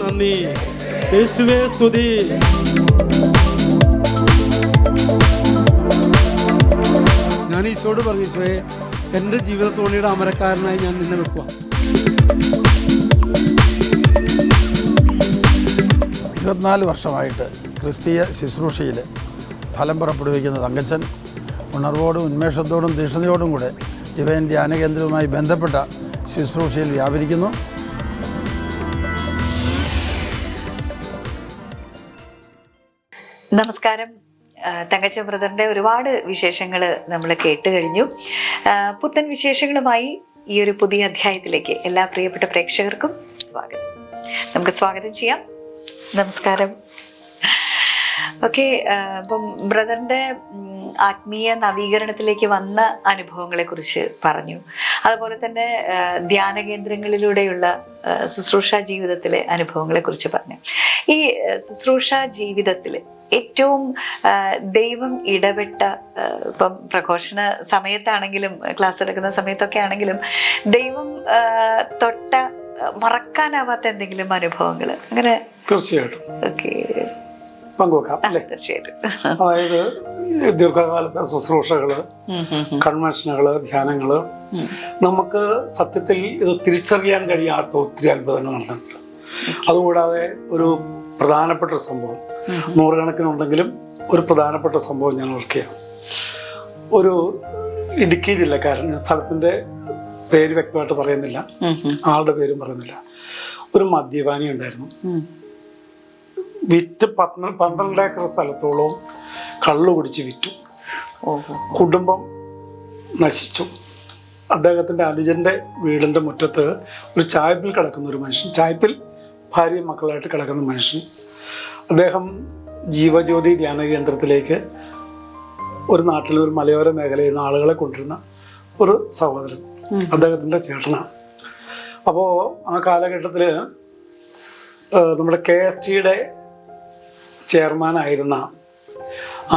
നന്ദി. ഞാൻ ഈശോട് പറഞ്ഞു ഈശോയെ എന്റെ ജീവിതത്തോണിയുടെ അമരക്കാരനായി ഞാൻ നിന്നെ വെക്കുക ഇരുപത്തിനാല് വർഷമായിട്ട് ക്രിസ്തീയ ശുശ്രൂഷയിൽ ഫലം പുറപ്പെടുവിക്കുന്ന തങ്കച്ചൻ ഉണർവോടും ഉന്മേഷത്തോടും തീഷ്ണതയോടും കൂടെ ഡിവൈൻ ധ്യാന കേന്ദ്രവുമായി ബന്ധപ്പെട്ട ശുശ്രൂഷയിൽ വ്യാപരിക്കുന്നു. നമസ്കാരം. തങ്കച്ച ബ്രദറിന്റെ ഒരുപാട് വിശേഷങ്ങൾ നമ്മൾ കേട്ട് കഴിഞ്ഞു. പുത്തൻ വിശേഷങ്ങളുമായി ഈ ഒരു പുതിയ അധ്യായത്തിലേക്ക് എല്ലാ പ്രിയപ്പെട്ട പ്രേക്ഷകർക്കും സ്വാഗതം. നമുക്ക് സ്വാഗതം ചെയ്യാം. നമസ്കാരം. ഓക്കെ അപ്പം ബ്രദറിന്റെ ആത്മീയ നവീകരണത്തിലേക്ക് വന്ന അനുഭവങ്ങളെ കുറിച്ച് പറഞ്ഞു. അതുപോലെ തന്നെ ധ്യാന കേന്ദ്രങ്ങളിലൂടെയുള്ള ശുശ്രൂഷ ജീവിതത്തിലെ അനുഭവങ്ങളെ കുറിച്ച് പറഞ്ഞു. ഈ ശുശ്രൂഷ ജീവിതത്തിൽ ഏറ്റവും ദൈവം ഇടപെട്ട ഇപ്പം പ്രഘോഷണ സമയത്താണെങ്കിലും ക്ലാസ് എടുക്കുന്ന സമയത്തൊക്കെ ആണെങ്കിലും ദൈവം തൊട്ട മറക്കാനാവാത്ത എന്തെങ്കിലും അനുഭവങ്ങൾ അങ്ങനെ? തീർച്ചയായിട്ടും. ഓക്കെ. പങ്കുവെക്കാം അല്ലേ? അതായത് ദീർഘകാലത്തെ ശുശ്രൂഷകൾ. കൺവെൻഷനുകൾ ധ്യാനങ്ങൾ. നമുക്ക് സത്യത്തിൽ ഇത് തിരിച്ചറിയാൻ കഴിയാത്ത ഒത്തിരി അത്ഭുതങ്ങൾ നടന്നിട്ടുണ്ട്. അതുകൂടാതെ ഒരു പ്രധാനപ്പെട്ട സംഭവം. നൂറുകണക്കിനുണ്ടെങ്കിലും ഒരു പ്രധാനപ്പെട്ട സംഭവം ഞാൻ ഓർക്കുകയാണ് ഒരു ഇടുക്കി ജില്ലക്കാരൻ സ്ഥലത്തിന്റെ പേര് വ്യക്തമായിട്ട് പറയുന്നില്ല. ആളുടെ പേരും പറയുന്നില്ല. ഒരു മദ്യപാനി ഉണ്ടായിരുന്നു. വിറ്റ് പത്ത് പന്ത്രണ്ട് ഏക്കർ സ്ഥലത്തോളം കള്ളു കുടിച്ച് വിറ്റു. കുടുംബം നശിച്ചു. അദ്ദേഹത്തിന്റെ അനുജന്റെ വീടിന്റെ മുറ്റത്ത് ഒരു ചായപ്പിൽ കിടക്കുന്ന ഒരു മനുഷ്യൻ ചായപ്പിൽ ഭാര്യയും മക്കളായിട്ട് കിടക്കുന്ന മനുഷ്യൻ. അദ്ദേഹം ജീവജ്യോതി ധ്യാന കേന്ദ്രത്തിലേക്ക് ഒരു നാട്ടിലെ ഒരു മലയോര മേഖലയിൽ നിന്ന് ആളുകളെ കൊണ്ടിരുന്ന ഒരു സഹോദരൻ. അദ്ദേഹത്തിന്റെ ചേട്ടനാണ്. അപ്പോൾ ആ കാലഘട്ടത്തിൽ നമ്മുടെ കെ എസ് ടിയുടെ ചെയർമാനായിരുന്ന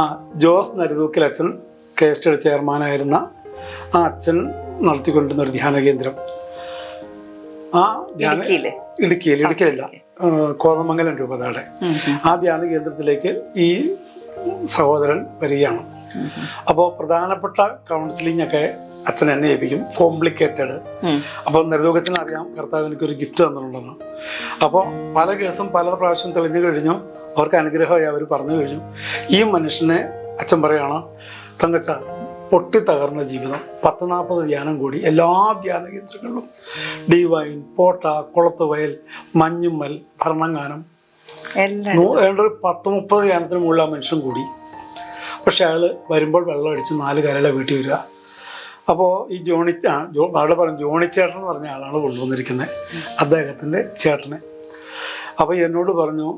ആ ജോസ് നരുതൂക്കിൽ അച്ഛൻ കെ എസ് ടിയുടെ ചെയർമാനായിരുന്ന ആ അച്ഛൻ നടത്തിക്കൊണ്ടിരുന്ന ഒരു ധ്യാന കേന്ദ്രം. ആ ധ്യാന ഇടുക്കിയിൽ ഇടുക്കിയിലല്ല കോതമംഗലം രൂപതയുടെ. ആ ധ്യാന കേന്ദ്രത്തിലേക്ക് ഈ സഹോദരൻ വരികയാണ്. അപ്പോൾ പ്രധാനപ്പെട്ട കൗൺസിലിംഗ് ഒക്കെ അച്ഛൻ എന്നെ ഏൽപ്പിക്കും. കോംപ്ലിക്കേറ്റഡ് അപ്പൊ അപ്പോൾ നെറുകച്ചൻ അറിയാം. കർത്താവ് എനിക്ക് ഒരു ഗിഫ്റ്റ് തന്നിട്ടുണ്ടെന്ന് അപ്പോൾ പല കേസും പല പ്രാവശ്യം തെളിഞ്ഞു കഴിഞ്ഞു. അവർക്ക് അനുഗ്രഹമായി അവർ പറഞ്ഞു കഴിഞ്ഞു. ഈ മനുഷ്യനെ അച്ഛൻ പറയാണ് തങ്കച്ച പൊട്ടി തകർന്ന ജീവിതം പത്ത് നാൽപ്പത് ധ്യാനം കൂടി എല്ലാ ധ്യാന കേന്ദ്രങ്ങളിലും ഡിവൈൻ പോട്ട കുളത്തുവയൽ മഞ്ഞുമ്മൽ ഭരണങ്ങാനം. ഒരു പത്ത് മുപ്പത് ധ്യാനത്തിന് മുകളിൽ ആ മനുഷ്യൻ കൂടി. പക്ഷെ അയാൾ വരുമ്പോൾ വെള്ളം അടിച്ച് നാല് കരയിലെ വീട്ടിൽ വരിക. അപ്പോൾ ഈ ജോണി ജോ അവിടെ പറഞ്ഞു ജോണി ചേട്ടൻ എന്ന് പറഞ്ഞ ആളാണ് കൊണ്ടുവന്നിരിക്കുന്നത് അദ്ദേഹത്തിന്റെ ചേട്ടനെ. അപ്പോൾ എന്നോട് പറഞ്ഞു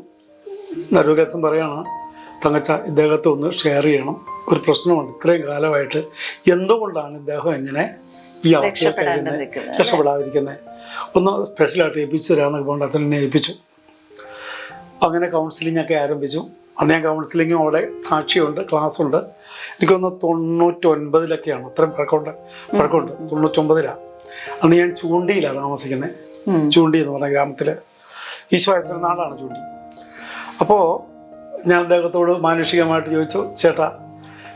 നരുകേസൻ പറയാണ് തങ്കച്ച ഇദ്ദേഹത്തെ ഒന്ന് ഷെയർ ചെയ്യണം. ഒരു പ്രശ്നമുണ്ട് ഇത്രയും കാലമായിട്ട് എന്തുകൊണ്ടാണ് ഇദ്ദേഹം എങ്ങനെ ഈ കഴിയുന്നത് നിൽക്കുന്നത്, രക്ഷപ്പെടാതിരിക്കുന്നത് ഒന്ന് സ്പെഷ്യലായിട്ട് ഏൽപ്പിച്ചു തരാമെന്നൊക്കെ കൊണ്ട് അതിനെ ഏൽപ്പിച്ചു. അങ്ങനെ കൗൺസിലിംഗ് ഒക്കെ ആരംഭിച്ചു. അന്ന് ഞാൻ കൗൺസിലിങ്ങും അവിടെ സാക്ഷിയുണ്ട് ക്ലാസ് ഉണ്ട്. എനിക്കൊന്ന് തൊണ്ണൂറ്റൊൻപതിലൊക്കെയാണ്. അത്രയും പഴക്കമുണ്ട് പഴക്കമുണ്ട്. തൊണ്ണൂറ്റൊമ്പതിലാണ് അന്ന് ഞാൻ ചൂണ്ടിയിലാണ് താമസിക്കുന്നത് ചൂണ്ടി എന്ന് പറഞ്ഞ ഗ്രാമത്തിൽ ഈശോ അയച്ചൊരു നാടാണ് ചൂണ്ടി. അപ്പോൾ ഞാൻ അദ്ദേഹത്തോട് മാനുഷികമായിട്ട് ചോദിച്ചു ചേട്ടാ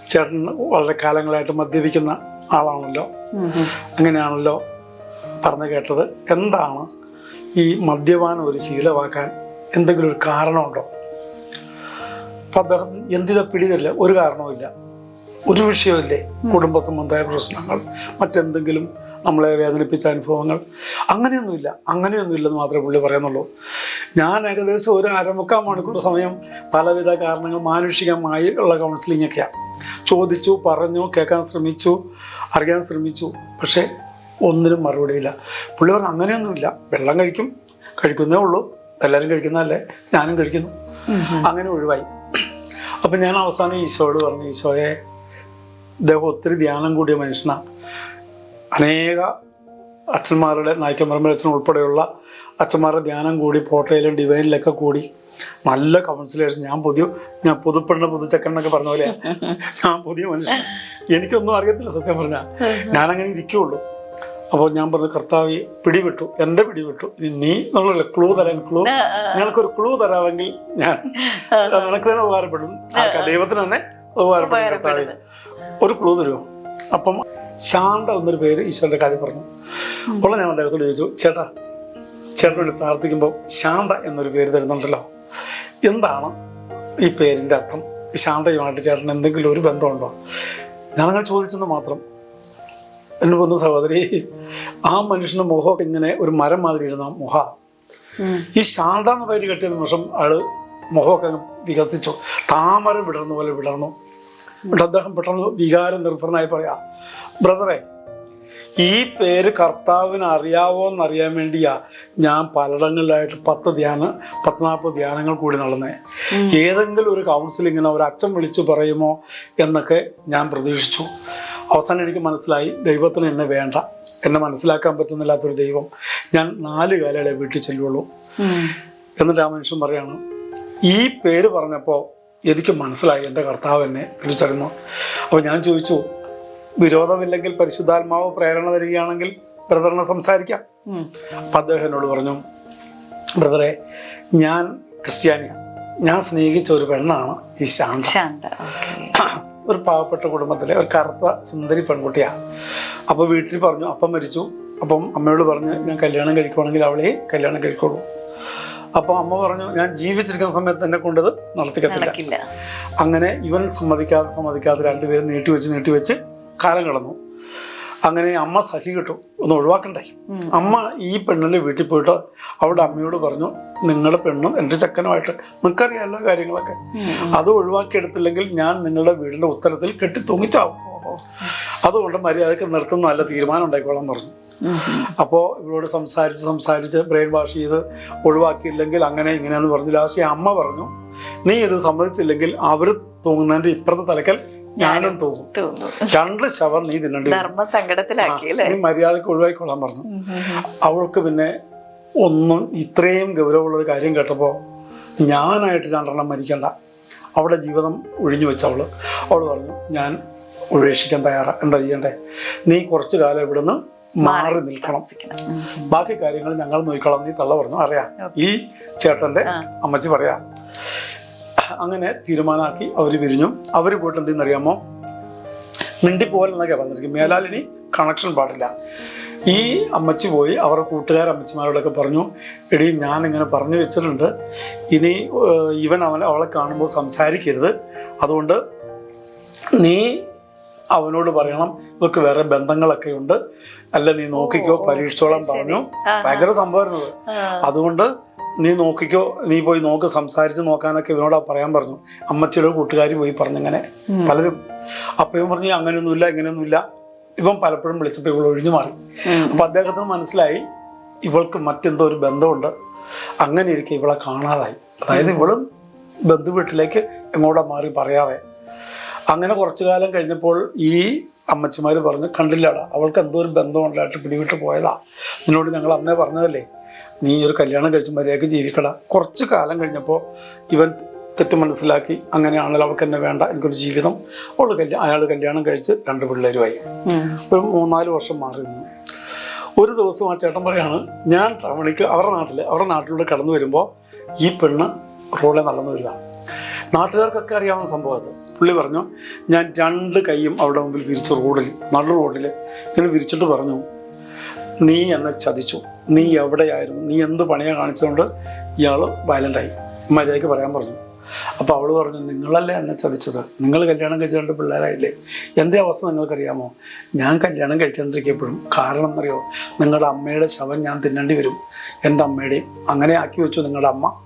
ചേട്ടൻ വളരെ കാലങ്ങളായിട്ട് മദ്യപിക്കുന്ന ആളാണല്ലോ. അങ്ങനെയാണല്ലോ പറഞ്ഞു കേട്ടത്. എന്താണ് ഈ മദ്യപാനം ഒരു ശീലമാക്കാൻ എന്തെങ്കിലും ഒരു കാരണമുണ്ടോ? അപ്പൊ അദ്ദേഹം എന്തിനെ പിടിതല്ല ഒരു കാരണവുമില്ല ഒരു വിഷയമില്ലേ കുടുംബ സംബന്ധമായ പ്രശ്നങ്ങൾ മറ്റെന്തെങ്കിലും നമ്മളെ വേദനിപ്പിച്ച അനുഭവങ്ങൾ. അങ്ങനെയൊന്നുമില്ല അങ്ങനെയൊന്നുമില്ലെന്ന് മാത്രമേ പുള്ളി പറയുന്നുള്ളൂ. ഞാൻ ഏകദേശം ഒരു അരമുക്കാൽ മണിക്കൂർ സമയം പലവിധ കാരണങ്ങൾ മാനുഷികമായി ഉള്ള കൗൺസിലിംഗ് ഒക്കെയാണ് ചോദിച്ചു പറഞ്ഞു കേൾക്കാൻ ശ്രമിച്ചു അറിയാൻ ശ്രമിച്ചു പക്ഷേ ഒന്നിനും മറുപടിയില്ല പുള്ളി പറഞ്ഞു അങ്ങനെയൊന്നുമില്ല വെള്ളം കഴിക്കും കഴിക്കുന്നേ ഉള്ളൂ എല്ലാവരും കഴിക്കുന്നതല്ലേ ഞാനും കഴിക്കുന്നു. അങ്ങനെ ഒഴിവായി. അപ്പം ഞാൻ അവസാനം ഈശോയോട് പറഞ്ഞു ഈശോയെ ഇദ്ദേഹം ഒത്തിരി ധ്യാനം കൂടിയ മനുഷ്യനാണ് അനേക അച്ഛന്മാരുടെ നായ്ക്കമ്പറമ്പ് അച്ഛൻ ഉൾപ്പെടെയുള്ള അച്ഛന്മാരുടെ ധ്യാനം കൂടി പോട്ടയിലും ഡിവൈനിലൊക്കെ കൂടി നല്ല കൗൺസിലേഷൻ ഞാൻ പുതിയ ഞാൻ പുതുപ്പെണ്ണ പുതുച്ചക്കണ്ണൊക്കെ പറഞ്ഞ പോലെ ഞാൻ പുതിയ മനുഷ്യൻ എനിക്കൊന്നും അറിയത്തില്ല സത്യം പറഞ്ഞാൽ ഞാനങ്ങനെ ഇരിക്കുള്ളൂ. അപ്പോൾ ഞാൻ പറഞ്ഞു കർത്താവ് പിടിവിട്ടു. എന്റെ പിടിവിട്ടു. ഇനി നീ എന്നുള്ള ക്ലൂ തരാൻ ക്ലൂ നിനക്കൊരു ക്ലൂ തരാമെങ്കിൽ ഞാൻ നിനക്ക് തന്നെ ഉപകാരപ്പെടും? ദൈവത്തിന് തന്നെ ഉപകാരപ്പെടും കർത്താവ്. ഒരു ക്ലൂ തരുമോ അപ്പം ശാന്ത എന്നൊരു പേര് ഈശ്വരന്റെ കാര്യം പറഞ്ഞു. അപ്പോൾ ഞാൻ അദ്ദേഹത്തോട് ചോദിച്ചു ചേട്ടാ ചേട്ടനോട് പ്രാർത്ഥിക്കുമ്പോൾ ശാന്ത എന്നൊരു പേര് തരുന്നുണ്ടല്ലോ. എന്താണ് ഈ പേരിന്റെ അർത്ഥം? ശാന്തയുമായിട്ട് ചേട്ടൻ എന്തെങ്കിലും ഒരു ബന്ധമുണ്ടോ? ഞാനങ്ങനെ ചോദിച്ചെന്ന് മാത്രം എന്നെ പൊന്നു സഹോദരി ആ മനുഷ്യന്റെ മുഖമൊക്കെ ഇങ്ങനെ ഒരു മരം മാതിരി ഇരുന്ന മുഖ. ഈ ശാന്ത എന്ന പേര് കെട്ടിയ നിമിഷം ആൾ മുഖമൊക്കെ വികസിച്ചു. താമര വിടർന്ന പോലെ വിടർന്നു. എന്നിട്ട് അദ്ദേഹം പെട്ടെന്ന് വികാര നിർഭരനായി പറയാ ബ്രദറെ ഈ പേര് കർത്താവിന് അറിയാവോ എന്നറിയാൻ വേണ്ടിയാ ഞാൻ പലയിടങ്ങളിലായിട്ട് പത്ത് ധ്യാന പത്ത് നാൽപ്പത് ധ്യാനങ്ങൾ കൂടി നടന്നേ. ഏതെങ്കിലും ഒരു കൗൺസിലിങ്ങിനോ ഒരു അച്ഛൻ വിളിച്ചു പറയുമോ എന്നൊക്കെ ഞാൻ പ്രതീക്ഷിച്ചു. അവസാനം എനിക്ക് മനസ്സിലായി ദൈവത്തിന് എന്നെ വേണ്ട. എന്നെ മനസ്സിലാക്കാൻ പറ്റുന്നില്ലാത്തൊരു ദൈവം. ഞാൻ നാല് കാലയളെ വീട്ടിൽ ചെല്ലുള്ളൂ. എന്നിട്ട് ആ മനുഷ്യൻ പറയാണ് ഈ പേര് പറഞ്ഞപ്പോൾ എനിക്ക് മനസ്സിലായി എന്റെ കർത്താവ് എന്നെ തിരിച്ചറിയുന്നു അപ്പോൾ ഞാൻ ചോദിച്ചു വിരോധമില്ലെങ്കിൽ പരിശുദ്ധാത്മാവ് പ്രേരണ തരികയാണെങ്കിൽ ബ്രദറിനെ സംസാരിക്കാം. അപ്പം അദ്ദേഹം എന്നോട് പറഞ്ഞു ബ്രദറെ ഞാൻ ക്രിസ്ത്യാനിയാണ്. ഞാൻ സ്നേഹിച്ച ഒരു പെണ്ണാണ് ഈ ശാന്ത. ഒരു പാവപ്പെട്ട കുടുംബത്തിലെ ഒരു കറുത്ത സുന്ദരി പെൺകുട്ടിയാണ് അപ്പോൾ വീട്ടിൽ പറഞ്ഞു അപ്പം മരിച്ചു. അപ്പം അമ്മയോട് പറഞ്ഞു ഞാൻ കല്യാണം കഴിക്കുവാണെങ്കിൽ അവളെ കല്യാണം കഴിക്കുള്ളൂ. അപ്പോൾ അമ്മ പറഞ്ഞു ഞാൻ ജീവിച്ചിരിക്കുന്ന സമയത്ത് എന്നെ കൊണ്ടത് നടത്തിക്കത്തില്ല. അങ്ങനെ ഇവൻ സമ്മതിക്കാതെ സമ്മതിക്കാതെ രണ്ടുപേരും നീട്ടിവെച്ച് നീട്ടിവെച്ച് കാലം കടന്നു. അങ്ങനെ അമ്മ സഹി കിട്ടും ഒന്ന് ഒഴിവാക്കണ്ടേ? അമ്മ ഈ പെണ്ണിന്റെ വീട്ടിൽ പോയിട്ട് അവിടെ അമ്മയോട് പറഞ്ഞു നിങ്ങളുടെ പെണ്ണും എന്റെ ചെക്കനുമായിട്ട് നിങ്ങൾക്കറിയാമല്ലോ കാര്യങ്ങളൊക്കെ? അത് ഒഴിവാക്കിയെടുത്തില്ലെങ്കിൽ ഞാൻ നിങ്ങളുടെ വീടിന്റെ ഉത്തരത്തിൽ കെട്ടി തൂങ്ങിച്ചാവും. അതുകൊണ്ട് മര്യാദയ്ക്ക് നിർത്തുന്ന നല്ല തീരുമാനം ഉണ്ടായിക്കോളാൻ പറഞ്ഞു. അപ്പോൾ ഇവരോട് സംസാരിച്ച് സംസാരിച്ച് ബ്രെയിൻ വാഷ് ചെയ്ത് ഒഴിവാക്കിയില്ലെങ്കിൽ അങ്ങനെ ഇങ്ങനെയെന്ന് പറഞ്ഞു ലാസ്റ്റ് അമ്മ പറഞ്ഞു നീ ഇത് സമ്മതിച്ചില്ലെങ്കിൽ അവർ തൂങ്ങുന്നതിന്റെ ഇപ്പുറത്തെ തലക്കൽ ഞാനും തോന്നും. രണ്ട് ശവർ നീ തിന്നണ്ടി. ധർമ്മ നീ മര്യാദയ്ക്ക് ഒഴിവാക്കിക്കൊള്ളാൻ പറഞ്ഞു. അവൾക്ക് പിന്നെ ഒന്നും ഇത്രയും ഗൗരവമുള്ള ഒരു കാര്യം കേട്ടപ്പോൾ ഞാനായിട്ട് രണ്ടെണ്ണം മരിക്കണ്ട. അവിടെ ജീവിതം ഒഴിഞ്ഞു വെച്ചവൾ അവൾ പറഞ്ഞു ഞാൻ ഉപേക്ഷിക്കാൻ തയ്യാറാ. എന്താ ചെയ്യണ്ടേ? നീ കുറച്ചു കാലം ഇവിടുന്ന് മാറി നിൽക്കണം. ബാക്കി കാര്യങ്ങൾ ഞങ്ങൾ നോക്കിക്കോളാം. നീ തള്ള പറഞ്ഞു. അറിയാം. ഈ ചേട്ടന്റെ അമ്മച്ചി പറയാ അങ്ങനെ തീരുമാനമാക്കി അവർ പിരിഞ്ഞു അവർ പോയിട്ട് എന്തെന്നറിയാമോ മിണ്ടിപ്പോലെ എന്നൊക്കെ പറഞ്ഞിരിക്കും. മേലാലിനി കണക്ഷൻ പാടില്ല. ഈ അമ്മച്ചി പോയി അവരുടെ കൂട്ടുകാർ അമ്മച്ചിമാരോടൊക്കെ പറഞ്ഞു എടി ഞാൻ ഇങ്ങനെ പറഞ്ഞു വെച്ചിട്ടുണ്ട്. ഇനി ഇവൻ അവൻ അവളെ കാണുമ്പോൾ സംസാരിക്കരുത്. അതുകൊണ്ട് നീ അവനോട് പറയണം. ഇവക്ക് വേറെ ബന്ധങ്ങളൊക്കെ ഉണ്ട്. അല്ല നീ നോക്കിക്കോ പരീക്ഷിച്ചോളാൻ പറഞ്ഞു. ഭയങ്കര സംഭവമായിരുന്നു അതുകൊണ്ട് നീ നോക്കിക്കോ നീ പോയി നോക്ക് സംസാരിച്ച് നോക്കാനൊക്കെ ഇവനോട് പറയാൻ പറഞ്ഞു. അമ്മച്ചിയുടെ കൂട്ടുകാർ പോയി പറഞ്ഞു ഇങ്ങനെ പലരും. അപ്പൊ ഇവൻ പറഞ്ഞു അങ്ങനെയൊന്നുമില്ല ഇങ്ങനെയൊന്നുമില്ല. ഇവൻ പലപ്പോഴും വിളിച്ചപ്പോൾ ഇവൾ ഒഴിഞ്ഞു മാറി. അപ്പൊ അദ്ദേഹത്തിന് മനസ്സിലായി ഇവൾക്ക് മറ്റെന്തോ ഒരു ബന്ധമുണ്ട്. അങ്ങനെ ഇരിക്കെ ഇവളെ കാണാതായി. അതായത് ഇവളും ബന്ധു വീട്ടിലേക്ക് എങ്ങോട്ടാ മാറി പറയാതെ. അങ്ങനെ കുറച്ചു കാലം കഴിഞ്ഞപ്പോൾ ഈ അമ്മച്ചിമാർ പറഞ്ഞു കണ്ടില്ലടാ അവൾക്ക് എന്തോ ഒരു ബന്ധമുണ്ടായിട്ട് പിടിവിട്ട് പോയതാ. നിന്നോട് ഞങ്ങൾ അന്നേ പറഞ്ഞതല്ലേ നീ ഒരു കല്യാണം കഴിച്ച് മര്യാദയ്ക്ക് ജീവിക്കട. കുറച്ച് കാലം കഴിഞ്ഞപ്പോൾ ഇവൻ തെറ്റ് മനസ്സിലാക്കി അങ്ങനെയാണല്ലോ അവൾക്ക് എന്നെ വേണ്ട എനിക്കൊരു ജീവിതം. അവൾ കല്യാണം അയാൾ കല്യാണം കഴിച്ച് രണ്ട് പിള്ളേരുമായി. ഒരു മൂന്നാൽ വർഷം മാറി നിന്നു. ഒരു ദിവസം ആ ചേട്ടൻ പറയാണ് ഞാൻ ടൗണിക്ക് അവരുടെ നാട്ടിൽ അവരുടെ നാട്ടിലൂടെ കടന്നു വരുമ്പോൾ ഈ പെണ്ണ് റോഡിൽ നടന്നു വരിക. നാട്ടുകാർക്കൊക്കെ അറിയാവുന്ന സംഭവം അത്. പുള്ളി പറഞ്ഞു ഞാൻ രണ്ട് കൈയും അവിടെ മുമ്പിൽ വിരിച്ചു റോഡിൽ നല്ല റോഡിൽ ഇങ്ങനെ വിരിച്ചിട്ട് പറഞ്ഞു നീ എന്നെ ചതിച്ചു. നീ എവിടെയായിരുന്നു? നീ എന്ത് പണിയാ കാണിച്ചതുകൊണ്ട് ഇയാൾ വയലന്റായി മര്യാദയ്ക്ക് പറയാൻ പറഞ്ഞു. അപ്പോൾ അവൾ പറഞ്ഞു നിങ്ങളല്ലേ എന്നെ ചതിച്ചത്? നിങ്ങൾ കല്യാണം കഴിച്ച രണ്ട് പിള്ളേരായില്ലേ? എന്റെ അവസ്ഥ നിങ്ങൾക്കറിയാമോ? ഞാൻ കല്യാണം കഴിക്കാണ്ടിരിക്കപ്പെടും. കാരണം എന്നറിയോ? നിങ്ങളുടെ അമ്മയുടെ ശവം ഞാൻ തിന്നേണ്ടി വരും. എന്റെ അമ്മയുടെയും അങ്ങനെ ആക്കി വെച്ചു നിങ്ങളുടെ അമ്മ.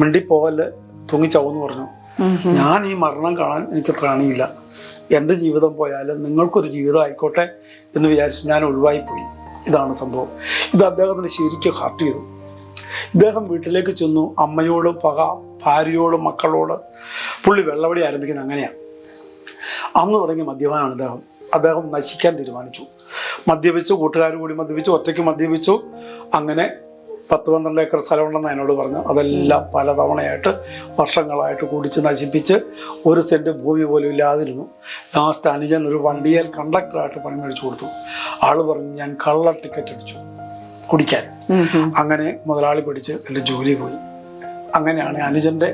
മിണ്ടി പോകൽ തൂങ്ങിച്ചാവെന്ന് പറഞ്ഞു. ഞാൻ ഈ മരണം കാണാൻ എനിക്ക് പ്രാണിയില്ല. എന്റെ ജീവിതം പോയാലും നിങ്ങൾക്കൊരു ജീവിതം ആയിക്കോട്ടെ എന്ന് വിചാരിച്ച് ഞാൻ ഒഴിവായി പോയി ഇതാണ് സംഭവം. ഇത് അദ്ദേഹത്തിന് ശരിക്കും ഹർട്ട് ചെയ്തു. ഇദ്ദേഹം വീട്ടിലേക്ക് ചെന്നു. അമ്മയോട് പക ഭാര്യയോട് മക്കളോട് പുള്ളി വെള്ളവടി ആരംഭിക്കുന്നത് അങ്ങനെയാണ്. അന്ന് തുടങ്ങിയ മദ്യപാനാണ് അദ്ദേഹം അദ്ദേഹം നശിക്കാൻ തീരുമാനിച്ചു. മദ്യപിച്ചു കൂട്ടുകാർ കൂടി മദ്യപിച്ചു ഒറ്റയ്ക്ക് മദ്യപിച്ചു. അങ്ങനെ പത്ത് പന്ത്രണ്ട് ഏക്കർ സ്ഥലമുണ്ടെന്ന് എന്നോട് പറഞ്ഞു. അതെല്ലാം പലതവണയായിട്ട് വർഷങ്ങളായിട്ട് കുടിച്ച് നശിപ്പിച്ച് ഒരു സെന്റ് ഭൂമി പോലും ഇല്ലാതിരുന്നു. ലാസ്റ്റ് അനുജൻ ഒരു വണ്ടിയിൽ കണ്ടക്ടറായിട്ട് പണി മേടിച്ചു കൊടുത്തു. ആൾ പറഞ്ഞു ഞാൻ കള്ള ടിക്കറ്റ് അടിച്ചു കുടിക്കാൻ. അങ്ങനെ മുതലാളി പിടിച്ച് എന്റെ ജോലി പോയി. അങ്ങനെയാണ് അനുജന്റെ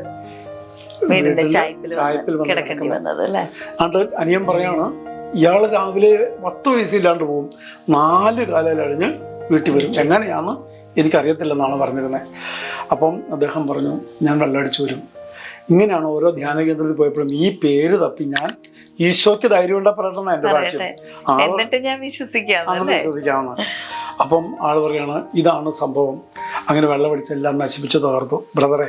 ചായപ്പിൽ എന്നിട്ട് അനിയൻ പറയാണ് ഇയാൾ രാവിലെ പത്ത് വയസ്സില്ലാണ്ട് പോകും. നാല് കാലയിലഴിഞ്ഞ് വീട്ടിൽ വരും. എങ്ങനെയാന്ന് എനിക്കറിയത്തില്ലെന്നാണ് പറഞ്ഞിരുന്നത് അപ്പം അദ്ദേഹം പറഞ്ഞു ഞാൻ വെള്ളമടിച്ചു വരും. ഇങ്ങനെയാണ് ഓരോ ധ്യാന കേന്ദ്രത്തിൽ പോയപ്പോഴും ഈ പേര് തപ്പി ഞാൻ ഈശോയ്ക്ക് ധൈര്യം ഉണ്ടാ എന്റെ ഭാഷ്യം എന്നിട്ട് ഞാൻ വിശ്വസിക്കാവുന്ന അപ്പം ആൾ പറയാണ് ഇതാണ് സംഭവം. അങ്ങനെ വെള്ളം എല്ലാം നശിപ്പിച്ചു തകർത്തു. ബ്രദറെ.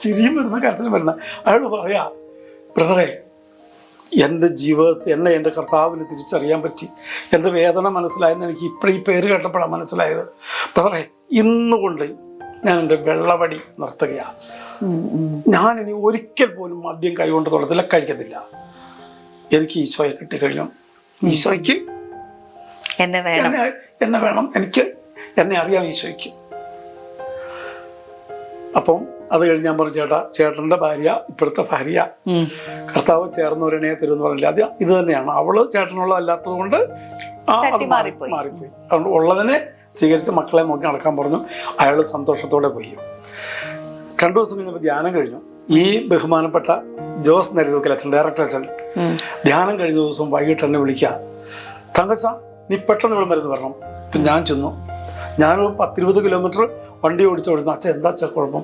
ചിരിയും വരുന്ന കരത്തിലും വരുന്ന. അയാൾ പറയാ ബ്രദറെ എന്റെ ജീവിതത്തിൽ എന്നെ എന്റെ കർത്താവിന് തിരിച്ചറിയാൻ പറ്റി. എന്റെ വേദന മനസ്സിലായെന്ന് എനിക്ക് ഇപ്പോഴും ഈ പേര് കേട്ടപ്പോഴാണ് മനസ്സിലായത്. ബ്രദറെ ഇന്നുകൊണ്ട് ഞാൻ എന്റെ വെള്ളവടി നിർത്തുകയാണ് ഞാൻ ഇനി ഒരിക്കൽ പോലും മദ്യം കൈകൊണ്ട് തൊടത്തില്ല കഴിക്കത്തില്ല. എനിക്ക് ഈശോയെ കിട്ടിക്കഴിഞ്ഞു. ഈശോയ്ക്ക് എന്നെ വേണം. എന്നെ വേണം. എനിക്ക് എന്നെ അറിയാം ഈശോയ്ക്ക്. അപ്പം അത് കഴിഞ്ഞ് ഞാൻ പറഞ്ഞു ചേട്ടാ ചേട്ടന്റെ ഭാര്യ ഇപ്പോഴത്തെ ഭാര്യ. കർത്താവ് ചേർന്ന ഒരു ഇണയെ തരുമെന്ന് പറഞ്ഞില്ല. അത് ഇത് തന്നെയാണ്. അവൾ ചേട്ടനുള്ളതല്ലാത്തത് കൊണ്ട് ആ അത് മാറിപ്പോയി. അതുകൊണ്ട് ഉള്ളതിനെ സ്വീകരിച്ച് മക്കളെ നോക്കി നടക്കാൻ പറഞ്ഞു. അയാൾ സന്തോഷത്തോടെ പോയി. രണ്ടു ദിവസം കഴിഞ്ഞപ്പോൾ ധ്യാനം കഴിഞ്ഞു. ഈ ബഹുമാനപ്പെട്ട ജോസ് നരിതൂക്കൽ അച്ഛൻ ഡയറക്ടർ അച്ഛൻ ധ്യാനം കഴിഞ്ഞ ദിവസം വൈകിട്ട് എന്നെ വിളിക്കുക. തങ്കച്ച നീ പെട്ടെന്ന് ഇവിടെ മരുന്ന് വരണം ഞാൻ ചെന്നു. ഞാനൊരു പത്തിരുപത് കിലോമീറ്റർ വണ്ടി ഓടിച്ചു ഓടുന്നു അച്ഛൻ എന്താ അച്ഛൻ കുഴപ്പം?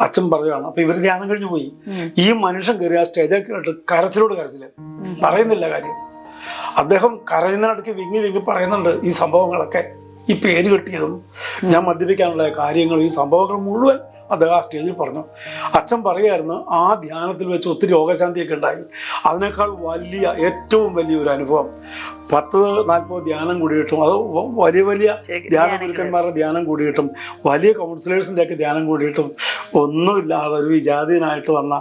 അച്ഛൻ പറയുകയാണ് അപ്പൊ ഇവർ ധ്യാനം കഴിഞ്ഞു പോയി. ഈ മനുഷ്യൻ കയറി ആ സ്റ്റേജിൽ കേട്ട് കരച്ചിലോട് കരച്ചിൽ. പറയുന്നില്ല കാര്യം. അദ്ദേഹം കരയുന്നതിനിടയ്ക്ക് വിങ്ങി വിങ്ങി പറയുന്നുണ്ട് ഈ സംഭവങ്ങളൊക്കെ. ഈ പേര് കിട്ടിയതും ഞാൻ മദ്യപിക്കാനുള്ള കാര്യങ്ങളും ഈ സംഭവങ്ങൾ മുഴുവൻ അദ്ദേഹം ആ സ്റ്റേജിൽ പറഞ്ഞു. അച്ഛൻ പറയുമായിരുന്നു ആ ധ്യാനത്തിൽ വെച്ച് ഒത്തിരി യോഗശാന്തിയൊക്കെ ഉണ്ടായി. അതിനേക്കാൾ വലിയ ഏറ്റവും വലിയ ഒരു അനുഭവം. പത്ത് നാൽപ്പത് ധ്യാനം കൂടിയിട്ടും അത് വലിയ വലിയ ധ്യാന ഗുരുക്കന്മാരുടെ ധ്യാനം കൂടിയിട്ടും വലിയ കൗൺസിലേഴ്സിന്റെ ഒക്കെ ധ്യാനം കൂടിയിട്ടും ഒന്നുമില്ലാതെ ഒരു വിജാതീയനായിട്ട് വന്ന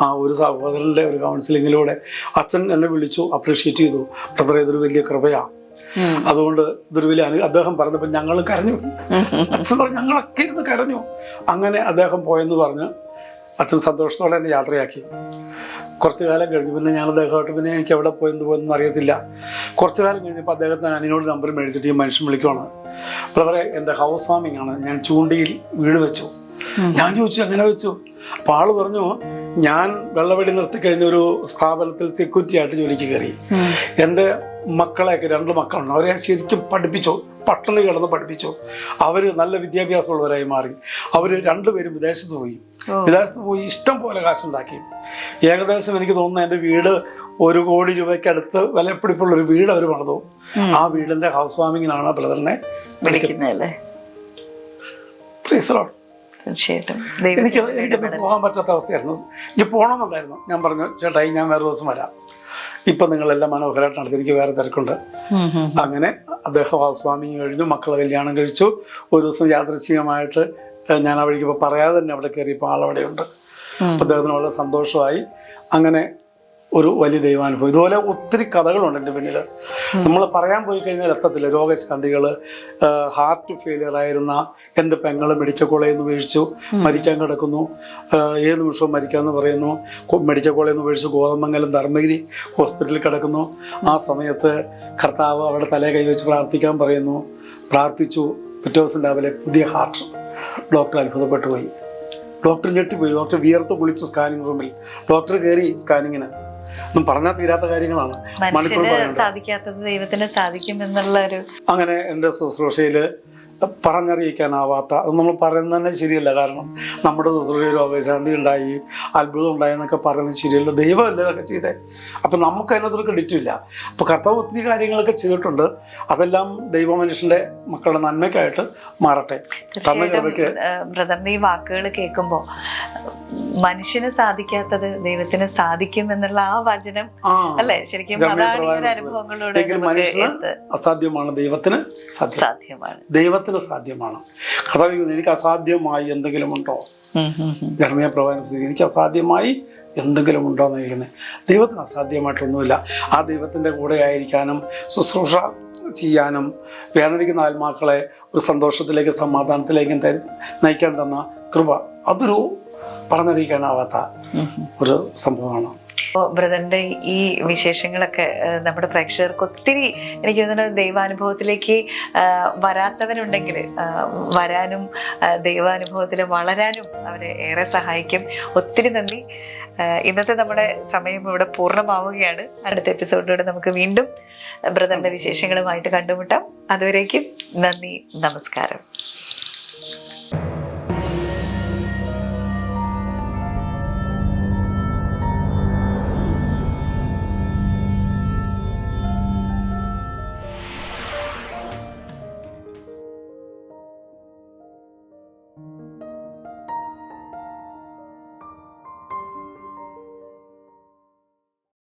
ആ ഒരു സഹോദരന്റെ ഒരു കൗൺസിലിങ്ങിലൂടെ അച്ഛൻ എന്നെ വിളിച്ചു അപ്രീഷിയേറ്റ് ചെയ്തു. ബ്രദർ ഇതൊരു വലിയ കൃപയാണ്. അതുകൊണ്ട് ഇതൊരു വലിയ അദ്ദേഹം പറഞ്ഞപ്പോൾ ഞങ്ങൾ കരഞ്ഞു. അച്ഛൻ പറഞ്ഞു ഞങ്ങളൊക്കെ ഇരുന്ന് കരഞ്ഞു. അങ്ങനെ അദ്ദേഹം പോയെന്ന് പറഞ്ഞ് അച്ഛൻ സന്തോഷത്തോടെ എന്നെ യാത്രയാക്കി. കുറച്ചു കാലം കഴിഞ്ഞു പിന്നെ ഞാൻ അദ്ദേഹമായിട്ട് പിന്നെ എനിക്ക് എവിടെ പോയെന്ന് പോയെന്ന് അറിയത്തില്ല. കുറച്ചു കാലം കഴിഞ്ഞപ്പോൾ അദ്ദേഹത്തിന് അനിനോട് നമ്പർ മേടിച്ചിട്ട് ഈ മനുഷ്യൻ വിളിക്കുവാണ്. ബ്രദറെ എന്റെ ഹൗസ് വാമിംഗ് ആണ്. ഞാൻ ചൂണ്ടിയിൽ വീട് വെച്ചു. ഞാൻ ചോദിച്ചു അങ്ങനെ വെച്ചു? അപ്പൊ ആൾ പറഞ്ഞു ഞാൻ വെള്ളവെടി നിർത്തി കഴിഞ്ഞ ഒരു സ്ഥാപനത്തിൽ സെക്യൂരിറ്റി ആയിട്ട് ജോലിക്ക് കയറി. എന്റെ മക്കളെയൊക്കെ രണ്ട് മക്കളുണ്ട്. അവരെ ശരിക്കും പഠിപ്പിച്ചു. പട്ടണി കിടന്ന് പഠിപ്പിച്ചു. അവർ നല്ല വിദ്യാഭ്യാസമുള്ളവരായി മാറി. അവർ രണ്ടുപേരും വിദേശത്ത് പോയി. വിദേശത്ത് പോയി ഇഷ്ടം പോലെ കാശുണ്ടാക്കി. ഏകദേശം എനിക്ക് തോന്നുന്നു എന്റെ വീട് ഒരു കോടി രൂപയ്ക്ക് അടുത്ത് വിലപ്പിടിപ്പുള്ള ഒരു വീട് അവർ പണിതു. ആ വീടിന്റെ ഹൗസ് വാമിങ്ങിനാണ് ബ്രദറിനെ തീർച്ചയായിട്ടും. എനിക്ക് എനിക്ക് പോകാൻ പറ്റാത്ത അവസ്ഥയായിരുന്നു. ഇനി പോകണമെന്നുണ്ടായിരുന്നു. ഞാൻ പറഞ്ഞു ചേട്ടായി ഞാൻ വേറെ ദിവസം വരാം. ഇപ്പം നിങ്ങളെല്ലാം മനോഹരമായിട്ട് നടത്തി എനിക്ക് വേറെ തിരക്കുണ്ട്. അങ്ങനെ അദ്ദേഹം സ്വാമി കഴിഞ്ഞു മക്കളെ കല്യാണം കഴിച്ചു. ഒരു ദിവസം യാദൃശ്ചികമായിട്ട് ഞാൻ അവിടേക്ക് ഇപ്പൊ ഇപ്പോൾ പറയാതെ തന്നെ അവിടെ കയറിയപ്പോൾ ആളവിടെയുണ്ട്. അദ്ദേഹത്തിന് വളരെ സന്തോഷമായി. അങ്ങനെ ഒരു വലിയ ദൈവാനുഭവം. ഇതുപോലെ ഒത്തിരി കഥകളുണ്ട് എന്റെ പിന്നിൽ നമ്മൾ പറയാൻ പോയി കഴിഞ്ഞാൽ എത്തത്തില്ല രോഗശാന്തികൾ ഹാർട്ട് ഫെയിലിയർ ആയിരുന്ന എന്റെ പെങ്ങൾ മെഡിക്കൽ കോളേജിൽ നിന്ന് ഉപേക്ഷിച്ചു മരിക്കാൻ കിടക്കുന്നു. ഏത് നിമിഷവും മരിക്കാമെന്ന് പറയുന്നു. മെഡിക്കൽ കോളേജിൽ നിന്ന് ഉപേക്ഷിച്ച് ഗോതമംഗലം ധർമ്മഗിരി ഹോസ്പിറ്റലിൽ കിടക്കുന്നു. ആ സമയത്ത് കർത്താവ് അവിടെ തലേ കൈവച്ച് പ്രാർത്ഥിക്കാൻ പറയുന്നു. പ്രാർത്ഥിച്ചു. പിറ്റേ ദിവസം രാവിലെ പുതിയ ഹാർട്ട് ഡോക്ടർ അത്ഭുതപ്പെട്ടു പോയി. ഡോക്ടർ ഞെട്ടിപ്പോയി. ഡോക്ടർ വിയർത്ത് കുളിച്ചു സ്കാനിങ് റൂമിൽ ഡോക്ടർ കയറി സ്കാനിങ്ങിന് ഒന്നും പറഞ്ഞാൽ തീരാത്ത കാര്യങ്ങളാണ്. മനുഷ്യന് സാധിക്കാത്തത് ദൈവത്തിന് സാധിക്കും എന്നുള്ള ഒരു അങ്ങനെ എന്റെ ശുശ്രൂഷയിൽ പറഞ്ഞറിയിക്കാനാവാത്ത അത് നമ്മൾ പറയുന്നത് തന്നെ ശരിയല്ല. കാരണം നമ്മുടെ ശുശ്രൂഷയിൽ രോഗശാന്തി ഉണ്ടായി അത്ഭുതം ഉണ്ടായി എന്നൊക്കെ പറയുന്നത് ശരിയല്ല. ദൈവമല്ലേ ഇതൊക്കെ ചെയ്തേ? അപ്പം നമുക്ക് അതിനകത്തൊരു ക്രെഡിറ്റും ഇല്ല. അപ്പോൾ കർത്താവ് ഒത്തിരി കാര്യങ്ങളൊക്കെ ചെയ്തിട്ടുണ്ട്. അതെല്ലാം ദൈവ മനുഷ്യന്റെ മക്കളുടെ നന്മയ്ക്കായിട്ട് മാറട്ടെ. ബ്രദറിന്റെ ഈ വാക്കുകൾ കേൾക്കുമ്പോൾ മനുഷ്യന് സാധിക്കാത്തത് ദൈവത്തിന് സാധിക്കും എന്നുള്ള ആ വചനം അല്ലേ? ശരിക്കും അതാണ് അസാധ്യമാണ് ദൈവത്തിന് സാധ്യമാണ്. സാധ്യമാണ് ദൈവത്തിന് സാധ്യമാണ് കഥ എനിക്ക് അസാധ്യമായി എന്തെങ്കിലും ഉണ്ടോ. ധർമ്മീയ പ്രവാചകൻ എനിക്ക് അസാധ്യമായി എന്തെങ്കിലും ഉണ്ടോ? എന്ന് ചോദിക്കുന്നത് ദൈവത്തിന് അസാധ്യമായിട്ടൊന്നുമില്ല. ആ ദൈവത്തിന്റെ കൂടെ ആയിരിക്കാനും ശുശ്രൂഷ ചെയ്യാനും വേദനിക്കുന്ന ആത്മാക്കളെ ഒരു സന്തോഷത്തിലേക്കും സമാധാനത്തിലേക്കും നയിക്കാൻ തന്ന കൃപ അതൊരു പറഞ്ഞറിയിക്കാനാവാത്ത ഒരു സംഭവമാണ്. ബ്രദറിന്റെ ഈ വിശേഷങ്ങളൊക്കെ നമ്മുടെ പ്രേക്ഷകർക്ക് ഒത്തിരി എനിക്ക് തോന്നുന്നു ദൈവാനുഭവത്തിലേക്ക് വരാത്തവരുണ്ടെങ്കിൽ വരാനും ദൈവാനുഭവത്തിൽ വളരാനും അവരെ ഏറെ സഹായിക്കും. ഒത്തിരി നന്ദി. ഇന്നത്തെ നമ്മുടെ സമയം ഇവിടെ പൂർണമാവുകയാണ്. അടുത്ത എപ്പിസോഡിലൂടെ നമുക്ക് വീണ്ടും ബ്രദറിന്റെ വിശേഷങ്ങളുമായിട്ട് കണ്ടുമുട്ടാം. അതുവരേക്കും നന്ദി നമസ്കാരം.